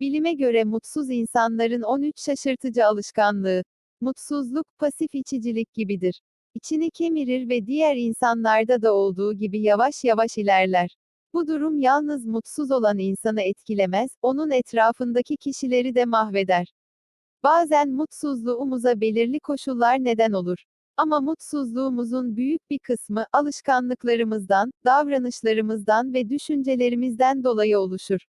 Bilime göre mutsuz insanların 13 şaşırtıcı alışkanlığı. Mutsuzluk, pasif içicilik gibidir. İçini kemirir ve diğer insanlarda da olduğu gibi yavaş yavaş ilerler. Bu durum yalnız mutsuz olan insanı etkilemez, onun etrafındaki kişileri de mahveder. Bazen mutsuzluğumuza belirli koşullar neden olur. Ama mutsuzluğumuzun büyük bir kısmı alışkanlıklarımızdan, davranışlarımızdan ve düşüncelerimizden dolayı oluşur.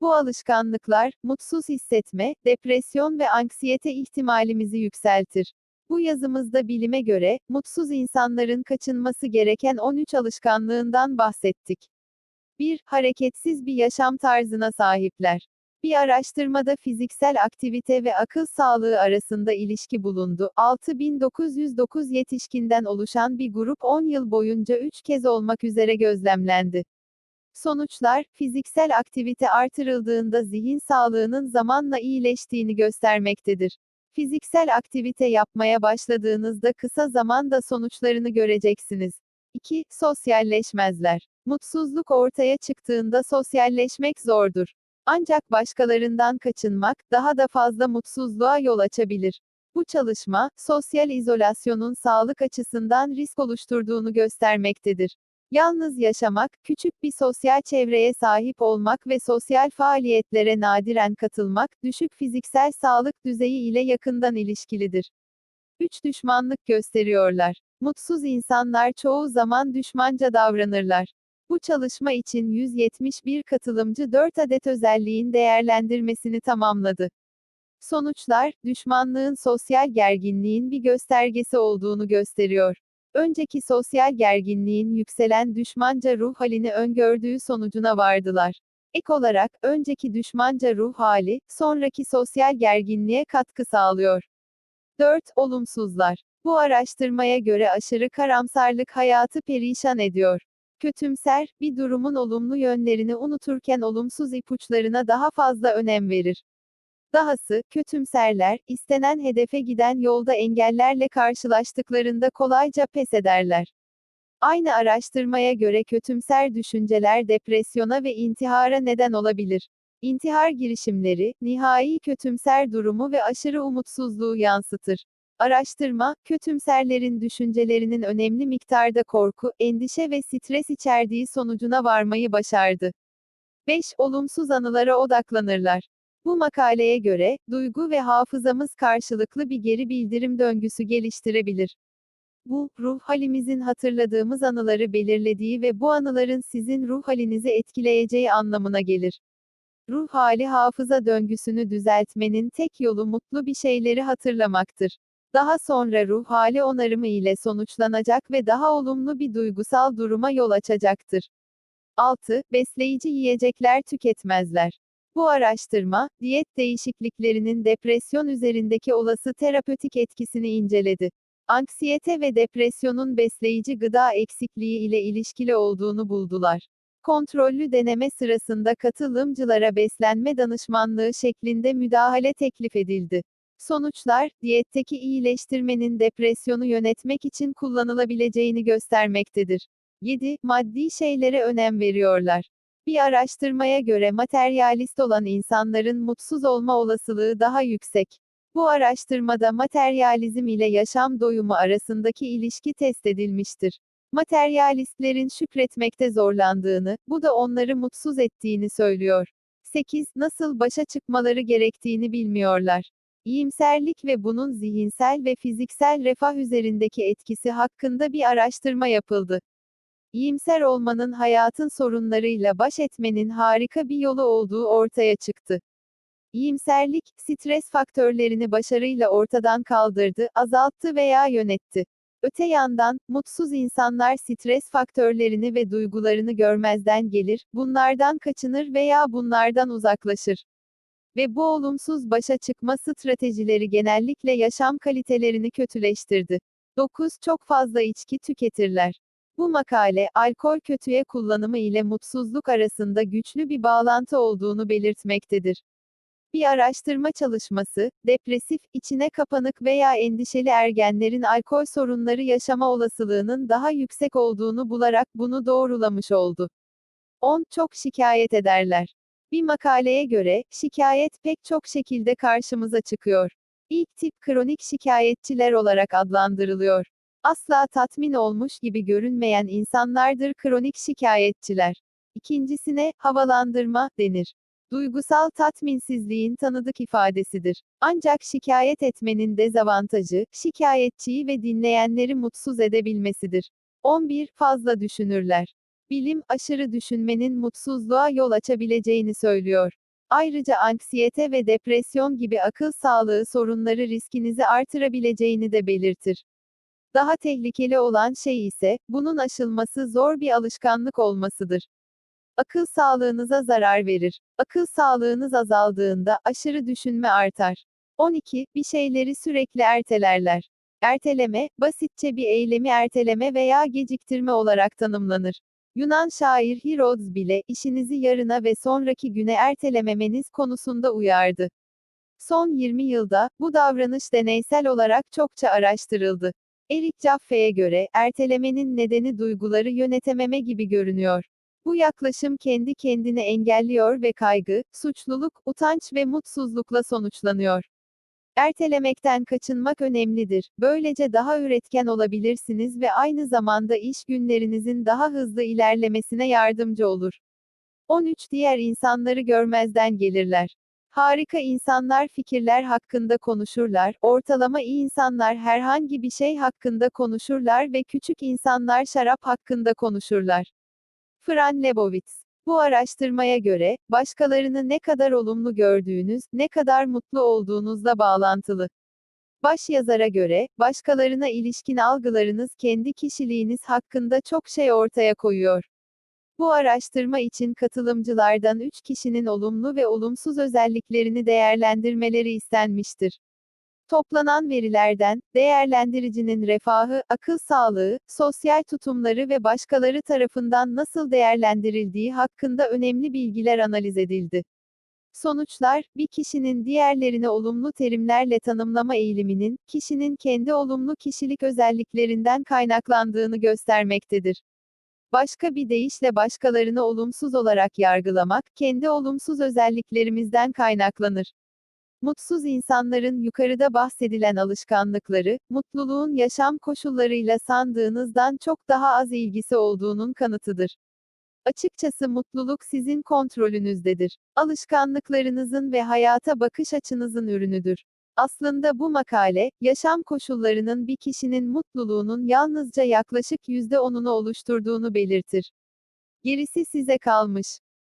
Bu alışkanlıklar, mutsuz hissetme, depresyon ve anksiyete ihtimalimizi yükseltir. Bu yazımızda bilime göre, mutsuz insanların kaçınması gereken 13 alışkanlığından bahsettik. 1. Hareketsiz bir yaşam tarzına sahipler. Bir araştırmada fiziksel aktivite ve akıl sağlığı arasında ilişki bulundu. 6909 yetişkinden oluşan bir grup 10 yıl boyunca 3 kez olmak üzere gözlemlendi. Sonuçlar, fiziksel aktivite artırıldığında zihin sağlığının zamanla iyileştiğini göstermektedir. Fiziksel aktivite yapmaya başladığınızda kısa zamanda sonuçlarını göreceksiniz. 2. Sosyalleşmezler. Mutsuzluk ortaya çıktığında sosyalleşmek zordur. Ancak başkalarından kaçınmak, daha da fazla mutsuzluğa yol açabilir. Bu çalışma, sosyal izolasyonun sağlık açısından risk oluşturduğunu göstermektedir. Yalnız yaşamak, küçük bir sosyal çevreye sahip olmak ve sosyal faaliyetlere nadiren katılmak, düşük fiziksel sağlık düzeyi ile yakından ilişkilidir. 3. Düşmanlık gösteriyorlar. Mutsuz insanlar çoğu zaman düşmanca davranırlar. Bu çalışma için 171 katılımcı 4 adet özelliğin değerlendirmesini tamamladı. Sonuçlar, düşmanlığın sosyal gerginliğin bir göstergesi olduğunu gösteriyor. Önceki sosyal gerginliğin yükselen düşmanca ruh halini öngördüğü sonucuna vardılar. Ek olarak, önceki düşmanca ruh hali, sonraki sosyal gerginliğe katkı sağlıyor. 4. Olumsuzlar. Bu araştırmaya göre aşırı karamsarlık hayatı perişan ediyor. Kötümser, bir durumun olumlu yönlerini unuturken olumsuz ipuçlarına daha fazla önem verir. Dahası, kötümserler, istenen hedefe giden yolda engellerle karşılaştıklarında kolayca pes ederler. Aynı araştırmaya göre kötümser düşünceler depresyona ve intihara neden olabilir. İntihar girişimleri, nihai kötümser durumu ve aşırı umutsuzluğu yansıtır. Araştırma, kötümserlerin düşüncelerinin önemli miktarda korku, endişe ve stres içerdiği sonucuna varmayı başardı. 5. Olumsuz anılara odaklanırlar. Bu makaleye göre, duygu ve hafızamız karşılıklı bir geri bildirim döngüsü geliştirebilir. Bu, ruh halimizin hatırladığımız anıları belirlediği ve bu anıların sizin ruh halinizi etkileyeceği anlamına gelir. Ruh hali hafıza döngüsünü düzeltmenin tek yolu mutlu bir şeyleri hatırlamaktır. Daha sonra ruh hali onarımı ile sonuçlanacak ve daha olumlu bir duygusal duruma yol açacaktır. 6. Besleyici yiyecekler tüketmezler. Bu araştırma, diyet değişikliklerinin depresyon üzerindeki olası terapötik etkisini inceledi. Anksiyete ve depresyonun besleyici gıda eksikliği ile ilişkili olduğunu buldular. Kontrollü deneme sırasında katılımcılara beslenme danışmanlığı şeklinde müdahale teklif edildi. Sonuçlar, diyetteki iyileştirmenin depresyonu yönetmek için kullanılabileceğini göstermektedir. 7. Maddi şeylere önem veriyorlar. Bir araştırmaya göre materyalist olan insanların mutsuz olma olasılığı daha yüksek. Bu araştırmada materyalizm ile yaşam doyumu arasındaki ilişki test edilmiştir. Materyalistlerin şükretmekte zorlandığını, bu da onları mutsuz ettiğini söylüyor. 8. Nasıl başa çıkmaları gerektiğini bilmiyorlar. İyimserlik ve bunun zihinsel ve fiziksel refah üzerindeki etkisi hakkında bir araştırma yapıldı. İyimser olmanın hayatın sorunlarıyla baş etmenin harika bir yolu olduğu ortaya çıktı. İyimserlik, stres faktörlerini başarıyla ortadan kaldırdı, azalttı veya yönetti. Öte yandan, mutsuz insanlar stres faktörlerini ve duygularını görmezden gelir, bunlardan kaçınır veya bunlardan uzaklaşır. Ve bu olumsuz başa çıkma stratejileri genellikle yaşam kalitelerini kötüleştirdi. 9. Çok fazla içki tüketirler. Bu makale, alkol kötüye kullanımı ile mutsuzluk arasında güçlü bir bağlantı olduğunu belirtmektedir. Bir araştırma çalışması, depresif, içine kapanık veya endişeli ergenlerin alkol sorunları yaşama olasılığının daha yüksek olduğunu bularak bunu doğrulamış oldu. 10. Çok şikayet ederler. Bir makaleye göre, şikayet pek çok şekilde karşımıza çıkıyor. İlk tip kronik şikayetçiler olarak adlandırılıyor. Asla tatmin olmuş gibi görünmeyen insanlardır kronik şikayetçiler. İkincisine havalandırma denir. Duygusal tatminsizliğin tanıdık ifadesidir. Ancak şikayet etmenin dezavantajı, şikayetçiyi ve dinleyenleri mutsuz edebilmesidir. 11. Fazla düşünürler. Bilim, aşırı düşünmenin mutsuzluğa yol açabileceğini söylüyor. Ayrıca anksiyete ve depresyon gibi akıl sağlığı sorunları riskinizi artırabileceğini de belirtir. Daha tehlikeli olan şey ise, bunun aşılması zor bir alışkanlık olmasıdır. Akıl sağlığınıza zarar verir. Akıl sağlığınız azaldığında aşırı düşünme artar. 12. Bir şeyleri sürekli ertelerler. Erteleme, basitçe bir eylemi erteleme veya geciktirme olarak tanımlanır. Yunan şair Herodes bile işinizi yarına ve sonraki güne ertelememeniz konusunda uyardı. Son 20 yılda bu davranış deneysel olarak çokça araştırıldı. Eric Jaffe'ye göre ertelemenin nedeni duyguları yönetememe gibi görünüyor. Bu yaklaşım kendi kendini engelliyor ve kaygı, suçluluk, utanç ve mutsuzlukla sonuçlanıyor. Ertelemekten kaçınmak önemlidir. Böylece daha üretken olabilirsiniz ve aynı zamanda iş günlerinizin daha hızlı ilerlemesine yardımcı olur. 13 Diğer insanları görmezden gelirler. Harika insanlar fikirler hakkında konuşurlar, ortalama iyi insanlar herhangi bir şey hakkında konuşurlar ve küçük insanlar şarap hakkında konuşurlar. Fran Lebowitz. Bu araştırmaya göre, başkalarını ne kadar olumlu gördüğünüz, ne kadar mutlu olduğunuzla bağlantılı. Başyazara göre, başkalarına ilişkin algılarınız kendi kişiliğiniz hakkında çok şey ortaya koyuyor. Bu araştırma için katılımcılardan 3 kişinin olumlu ve olumsuz özelliklerini değerlendirmeleri istenmiştir. Toplanan verilerden, değerlendiricinin refahı, akıl sağlığı, sosyal tutumları ve başkaları tarafından nasıl değerlendirildiği hakkında önemli bilgiler analiz edildi. Sonuçlar, bir kişinin diğerlerini olumlu terimlerle tanımlama eğiliminin, kişinin kendi olumlu kişilik özelliklerinden kaynaklandığını göstermektedir. Başka bir deyişle başkalarını olumsuz olarak yargılamak, kendi olumsuz özelliklerimizden kaynaklanır. Mutsuz insanların yukarıda bahsedilen alışkanlıkları, mutluluğun yaşam koşullarıyla sandığınızdan çok daha az ilgisi olduğunun kanıtıdır. Açıkçası mutluluk sizin kontrolünüzdedir. Alışkanlıklarınızın ve hayata bakış açınızın ürünüdür. Aslında bu makale, yaşam koşullarının bir kişinin mutluluğunun yalnızca yaklaşık %10'unu oluşturduğunu belirtir. Gerisi size kalmış.